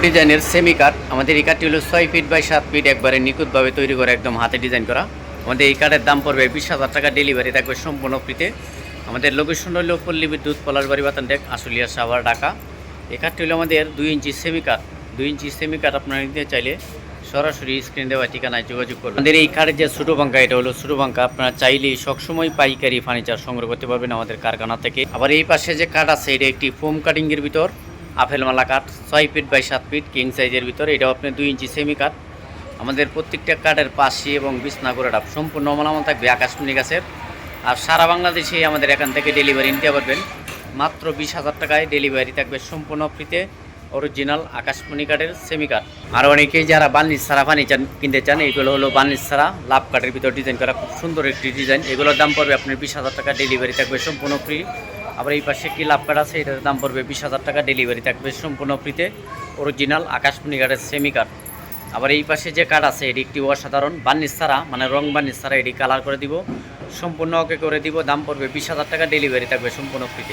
ডিজাইনের সেমি কাট আমাদের এই কাঠটি হলো ছয় ফিট বাই সাত ফিট একবারে নিখুঁতভাবে তৈরি করে, একদম হাতে ডিজাইন করা। আমাদের এই কাঠের দাম পড়বে বিশ হাজার টাকা ডেলিভারি থাকবে সম্পূর্ণ ফ্রিতে আমাদের লোকেশন হলো পল্লী বিদ্যুৎ পলাশবাড়ি বাতান ডেক আশুলিয়া সাভার, ঢাকা। এই কাঠটি হলো আমাদের দুই ইঞ্চি সেমি কাঠ দুই ইঞ্চি সেমি কাঠ আপনারা নিতে চাইলে সরাসরি স্ক্রিন দেওয়া ঠিকানায় যোগাযোগ করবেন। আমাদের এই কাঠের যে ছোটো বাঙ্কা এটা হলো ছোটো বাঙ্কা আপনারা চাইলেই সবসময় পাইকারি ফার্নিচার সংগ্রহ করতে পারবেন আমাদের কারখানা থেকে। আবার এই পাশে যে কাঠ আছে এটা একটি ফোম কাটিংয়ের ভিতর। আপেল মালা কাঠ, ছয় ফিট বাই সাত ফিট কিং সাইজের ভিতরে। এটাও আপনি দুই ইঞ্চি সেমি কাঠ। আমাদের প্রত্যেকটা কাঠের পাশে এবং বিছনা করে ডাব। সম্পূর্ণ মালামাল থাকবে আকাশমণি গাছের। আর সারা বাংলাদেশে আমাদের এখান থেকে ডেলিভারি নিতে পারবেন। মাত্র বিশ হাজার টাকায় ডেলিভারি থাকবে সম্পূর্ণ ফ্রিতে অরিজিনাল আকাশমণি কাঠের সেমি কাঠ আর অনেকেই যারা বার্নিশ ছাড়া ফার্নিচার কিনতে চান, এগুলো হলো বার্নিশ ছাড়া লাভ কাঠের ভিতর ডিজাইন করা। খুব সুন্দর একটি ডিজাইন এগুলোর দাম পড়বে আপনার বিশ হাজার টাকা ডেলিভারি থাকবে সম্পূর্ণ ফ্রি আবার এই পাশে একটি লাভ কাঠ আছে? এটার দাম পড়বে বিশ হাজার টাকা ডেলিভারি থাকবে সম্পূর্ণ ফ্রিতে অরিজিনাল আকাশমণি কাঠের সেমি কাঠ আবার এই পাশে যে কাঠ আছে, এটি একটি অসাধারণ বার্নিশ ছাড়া মানে রং বার্নিশ ছাড়া এটি কালার করে দিব। সম্পূর্ণ ওকে করে দিব, দাম পড়বে বিশ হাজার টাকা ডেলিভারি থাকবে সম্পূর্ণ ফ্রিতে